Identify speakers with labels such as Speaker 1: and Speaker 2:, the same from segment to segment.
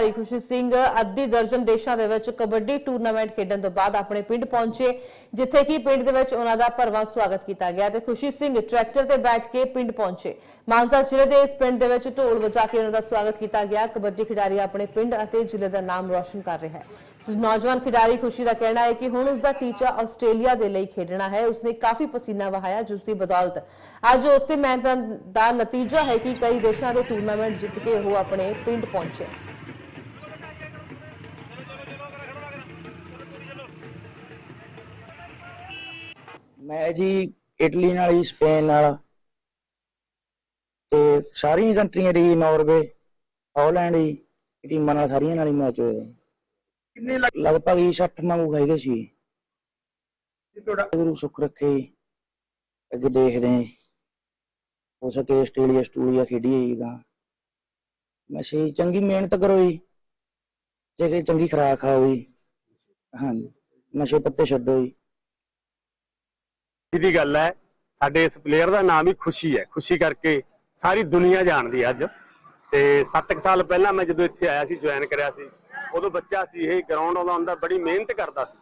Speaker 1: ਖਿਡਾਰੀ ਖੁਸ਼ੀ ਸਿੰਘ ਅੱਧੀ ਦਰਜਨ ਦੇਸ਼ਾਂ ਦੇ ਵਿੱਚ ਕਬੱਡੀ ਟੂਰਨਾਮੈਂਟ ਖੇਡਣ ਤੋਂ ਬਾਅਦ ਆਪਣੇ ਪਿੰਡ ਪਹੁੰਚੇ, ਜਿੱਥੇ ਕਿ ਪਿੰਡ ਦੇ ਵਿੱਚ ਉਹਨਾਂ ਦਾ ਭਰਵਾਂ ਸਵਾਗਤ ਕੀਤਾ ਗਿਆ ਤੇ ਖੁਸ਼ੀ ਸਿੰਘ ਟਰੈਕਟਰ ਤੇ ਬੈਠ ਕੇ ਪਿੰਡ ਪਹੁੰਚੇ। ਮਾਨਸਾ ਜ਼ਿਲ੍ਹੇ ਦੇ ਇਸ ਪਿੰਡ ਦੇ ਵਿੱਚ ਢੋਲ ਵਜਾ ਕੇ ਉਹਨਾਂ ਦਾ ਸਵਾਗਤ ਕੀਤਾ ਗਿਆ। ਕਬੱਡੀ ਖਿਡਾਰੀ ਆਪਣੇ ਪਿੰਡ ਅਤੇ ਜ਼ਿਲ੍ਹੇ ਦਾ ਨਾਮ ਰੌਸ਼ਨ ਕਰ ਰਿਹਾ ਹੈ। ਸੋ ਨੌਜਵਾਨ ਖਿਡਾਰੀ ਖੁਸ਼ੀ ਦਾ ਕਹਿਣਾ ਹੈ ਕਿ ਹੁਣ ਉਸ ਦਾ ਟੀਚਾ ਆਸਟ੍ਰੇਲੀਆ ਦੇ ਲਈ ਖੇਡਣਾ ਹੈ। ਉਸਨੇ ਕਾਫੀ ਪਸੀਨਾ ਵਹਾਇਆ ਜਿਸ ਦੀ ਬਦੌਲਤ ਅੱਜ ਉਸੇ ਮਿਹਨਤ ਦਾ ਨਤੀਜਾ ਹੈ ਕਿ ਕਈ ਦੇਸ਼ਾਂ ਦੇ ਟੂਰਨਾਮੈਂਟ ਜਿੱਤ ਕੇ ਉਹ ਆਪਣੇ ਪਿੰਡ ਪਹੁੰਚੇ।
Speaker 2: ਮੈਂ ਜੀ ਇਟਲੀ ਨਾਲ ਹੀ ਸਪੇਨ ਨਾਲ। ਤੇ ਸਾਰੀਆਂ ਕੰਟਰੀਆਂ ਦੀ ਨਾਰਵੇ ਹਾਲੈਂਡ ਹੀ ਟੀਮਾਂ ਨਾਲ ਸਾਰੀਆਂ ਨਾਲ ਹੀ ਮੈਚ ਹੋਏ
Speaker 3: ਕਿੰਨੇ ਲੱਗ
Speaker 2: ਲਗਭਗ ਹੀ 60 ਵਾਂਗੂ ਖਾਈਦੇ ਸੀ।
Speaker 3: ਜੀ ਤੁਹਾਡਾ
Speaker 2: ਗੁਰੂ ਸੁੱਖ ਰੱਖੇ। ਜੀ। ਅੱਗੇ ਦੇਖਦੇ ਹਾਂ ਜੀ। ਹੋ ਸਕੇ ਆਸਟ੍ਰੇਲੀਆ ਆਸਟ੍ਰੇਲੀਆ ਖੇਡੀਏ ਜੀਗਾ ਮੈਂ ਸਹੀ ਚੰਗੀ ਮਿਹਨਤ ਕਰੋ ਜੀ। ਜੇ ਕਿ ਚੰਗੀ ਖੁਰਾਕ ਖਾਓ ਜੀ। ਹਾਂਜੀ। ਨਸ਼ੇ ਪੱਤੇ ਛੱਡੋ ਜੀ।
Speaker 4: ਦੀ ਗੱਲ ਹੈ, ਸਾਡੇ ਇਸ ਪਲੇਅਰ ਦਾ ਨਾਮ ਹੀ ਖੁਸ਼ੀ ਹੈ। ਖੁਸ਼ੀ ਕਰਕੇ ਸਾਰੀ ਦੁਨੀਆ ਜਾਣਦੀ ਅੱਜ। ਤੇ 7 ਸਾਲ ਪਹਿਲਾਂ ਮੈਂ ਜਦੋਂ ਇੱਥੇ ਆਇਆ ਸੀ ਜੁਆਇਨ ਕਰਿਆ ਸੀ, ਉਦੋਂ ਬੱਚਾ ਸੀ ਇਹ ਗਰਾਊਂਡ ਆਉਂਦਾ ਹੁੰਦਾ, ਬੜੀ ਮਿਹਨਤ ਕਰਦਾ ਸੀ।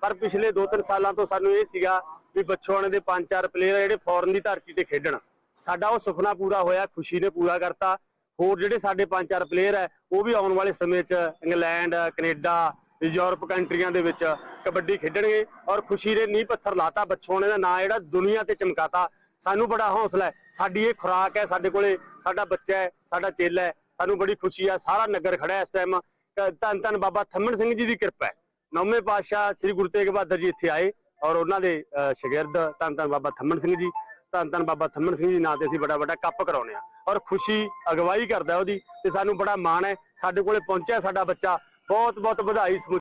Speaker 4: ਪਰ ਪਿਛਲੇ 2-3 ਸਾਲਾਂ ਤੋਂ ਸਾਨੂੰ ਇਹ ਸੀਗਾ ਵੀ ਬੱਚੋਆਣੇ ਦੇ 5-4 ਪਲੇਅਰ ਜਿਹੜੇ ਫੋਰਨ ਦੀ ਧਰਤੀ ਤੇ ਖੇਡਣ। ਸਾਡਾ ਉਹ ਸੁਪਨਾ ਪੂਰਾ ਹੋਇਆ, ਖੁਸ਼ੀ ਨੇ ਪੂਰਾ ਕਰਤਾ। ਹੋਰ ਜਿਹੜੇ ਸਾਡੇ 5-4 ਪਲੇਅਰ ਹੈ ਉਹ ਵੀ ਆਉਣ ਵਾਲੇ ਸਮੇਂ 'ਚ, ਇੰਗਲੈਂਡ, ਕੈਨੇਡਾ ਯੂਰਪ ਕੰਟਰੀਆਂ ਦੇ ਵਿੱਚ ਕਬੱਡੀ ਖੇਡਣਗੇ ਔਰ ਖੁਸ਼ੀ ਦੇ ਨੀਂਹ ਪੱਥਰ ਲਾਤਾ ਬੱਚੋਣੇ ਦਾ ਨਾਂ ਜਿਹੜਾ ਦੁਨੀਆ ਤੇ ਚਮਕਾਤਾ। ਸਾਨੂੰ ਬੜਾ ਹੌਸਲਾ ਹੈ। ਸਾਡੀ ਇਹ ਖੁਰਾਕ ਹੈ ਸਾਡੇ ਕੋਲੇ ਸਾਡਾ ਬੱਚਾ ਹੈ ਸਾਡਾ ਚੇਲਾ ਹੈ। ਸਾਨੂੰ ਬੜੀ ਖੁਸ਼ੀ ਆ। ਸਾਰਾ ਨਗਰ ਖੜਾ ਹੈ ਇਸ ਟਾਈਮ ਧੰਨ ਧੰਨ ਬਾਬਾ ਥੰਮਣ ਸਿੰਘ ਜੀ ਦੀ ਕਿਰਪਾ ਹੈ। ਨੌਵੇਂ ਪਾਤਸ਼ਾਹ ਸ੍ਰੀ ਗੁਰੂ ਤੇਗ ਬਹਾਦਰ ਜੀ ਇੱਥੇ ਆਏ ਔਰ ਉਹਨਾਂ ਦੇ ਅਹ, ਸ਼ਾਗਿਰਦ ਧੰਨ ਧੰਨ ਬਾਬਾ ਥੰਮਣ ਸਿੰਘ ਜੀ ਧੰਨ ਧੰਨ ਬਾਬਾ ਥੰਮਣ ਸਿੰਘ ਜੀ ਨਾਂ ਤੇ ਅਸੀਂ ਬੜਾ ਵੱਡਾ ਕੱਪ ਕਰਾਉਨੇ ਆ ਔਰ ਖੁਸ਼ੀ ਅਗਵਾਈ ਕਰਦਾ ਉਹਦੀ ਤੇ ਸਾਨੂੰ ਬੜਾ ਮਾਣ ਹੈ। ਸਾਡੇ ਕੋਲੇ ਪਹੁੰਚਿਆ ਸਾਡਾ ਬੱਚਾ। ਬਹੁਤ ਬਹੁਤ ਵਧਾਈ